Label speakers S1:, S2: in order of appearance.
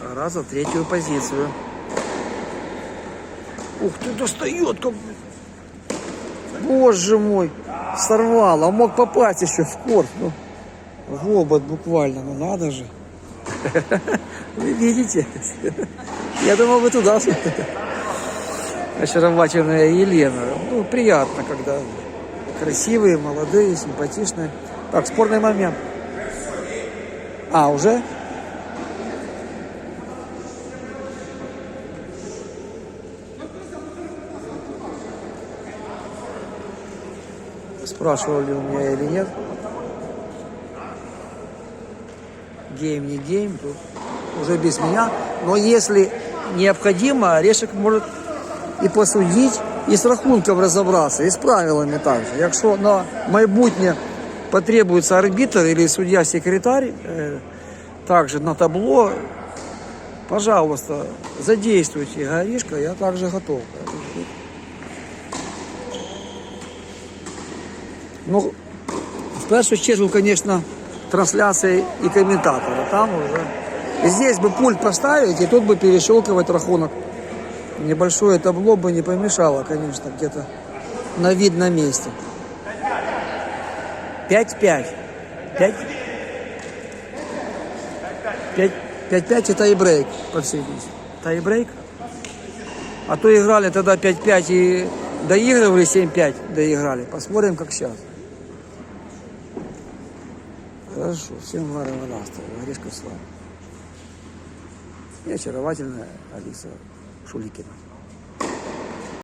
S1: Тарасов третью позицию. Ух ты, достает как... Боже мой, сорвал, а мог попасть еще в корт. Ну, в обод буквально, ну надо же. Вы видите? Я думал, вы туда Очаровательная Елена. Ну, приятно, когда красивые, молодые, симпатичные. Так, спорный момент. А, уже? Спрашивали у меня или нет. Гейм, не гейм, тут уже без меня. Но если необходимо, Орешек может і посудити, і з рахунком розібратися, і з правилами також. Якщо на майбутнє потребуется арбитр или судья-секретарь, э, также на табло, пожалуйста, задействуйте Горишка, я также готов. Ну, в першу чергу, конечно, трансляции и комментаторы. Там уже. Здесь бы пульт поставить, и тут бы перещелкивать рахунок. Небольшое табло бы не помешало, конечно, где-то на видном месте. 5-5. 5 5-5 и тайбрейк, по всей видимости. Тайбрейк. А то играли тогда 5-5 и доигрывали 7-5, доиграли. Посмотрим, как сейчас. Хорошо, всем гарного настрою. Орешка слава. И очаровательная Алиса Шуликина.